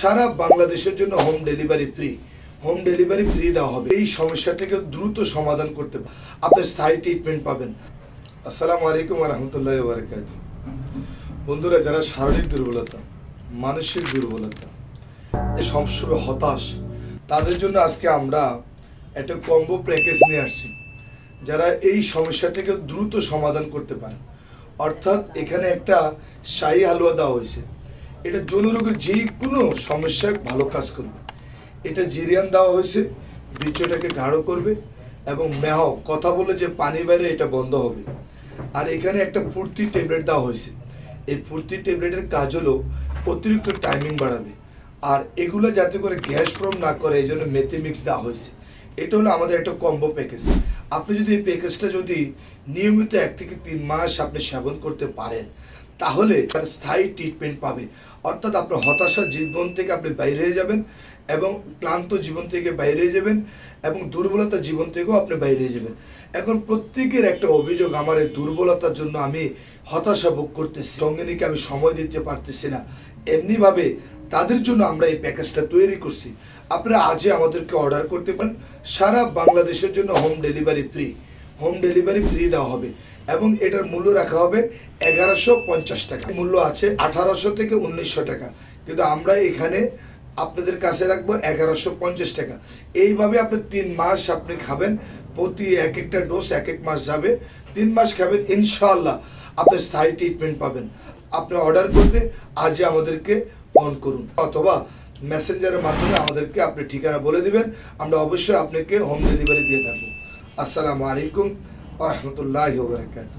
সারা বাংলাদেশের জন্য home delivery free home delivery free দেওয়া হবে। এই সমস্যা থেকে দ্রুত সমাধান করতে আপনি স্থায়ী ট্রিটমেন্ট পাবেন। আসসালামু আলাইকুম রহমতুল্লাহ বারকাত বন্ধুরা, যারা শারীরিক দুর্বলতা, মানসিক দুর্বলতা সবসময় হতাশ, তাদের জন্য আজকে আমরা একটা কম্বো প্যাকেজ নিয়ে আসছি। যারা এই সমস্যা থেকে দ্রুত সমাধান করতে পারে। অর্থাৎ এখানে একটা শাহী হালুয়া দেওয়া হয়েছে। এটা যৌন রোগের যে কোনো সমস্যা ভালো কাজ করবে। এটা জিরিয়ান দেওয়া হয়েছে, বীর্যটাকে গাঢ় করবে এবং মেহ, কথা বলে যে পানি বাইরে এটা বন্ধ হবে। আর এখানে একটা ফুর্তি ট্যাবলেট দেওয়া হয়েছে। এই ফুর্তি ট্যাবলেটের কাজ হলো অতিরিক্ত টাইমিং বাড়াবে। আর এগুলো যাতে করে গ্যাস প্রবলেম না করে, এই জন্য মেথি মিক্স দেওয়া হয়েছে। এটা হলো আমাদের একটা কম্বো প্যাকেজ। আপনি যদি এই প্যাকেজটা যদি নিয়মিত এক থেকে তিন মাস আপনি সেবন করতে পারেন তাহলে তার স্থায়ী ট্রিটমেন্ট পাবে। অর্থাৎ আপনার হতাশার জীবন থেকে আপনি বাইরে হয়ে যাবেন এবং ক্লান্ত জীবন থেকে বাইরে হয়ে যাবেন এবং দুর্বলতা জীবন থেকেও আপনি বাইরে হয়ে যাবেন। এখন প্রত্যেকের একটা অভিযোগ, আমার এই দুর্বলতার জন্য আমি হতাশা ভোগ করতেছি। সঙ্গিনীকে আমি সময় দিতে পারতেছি না। এমনিভাবে তাদের জন্য আমরা এই প্যাকেজটা তৈরি করছি। আপনারা আজই আমাদেরকে অর্ডার করতে পারেন। সারা বাংলাদেশের জন্য home delivery free home delivery free দেওয়া হবে এবং এটার মূল্য রাখা হবে এগারোশো পঞ্চাশ টাকা। মূল্য আছে আঠারোশো থেকে উনিশশো টাকা। কিন্তু আমরা এখানে আপনাদের কাছে রাখব এগারোশো পঞ্চাশ টাকা। এইভাবে আপনি তিন মাস আপনি খাবেন, প্রতি এক একটা ডোজ এক এক মাস যাবে। তিন মাস খাবেন, ইনশাআল্লাহ আপনি স্থায়ী ট্রিটমেন্ট পাবেন। আপনি অর্ডার করতে আজই আমাদেরকে অন করুন অথবা মেসেঞ্জারের মাধ্যমে আমাদেরকে আপনি ঠিকানা বলে দিবেন। আমরা অবশ্যই আপনাকে হোম ডেলিভারি দিয়ে থাকব। আসসালামু আলাইকুম রহমতুল্লাহ বারকাত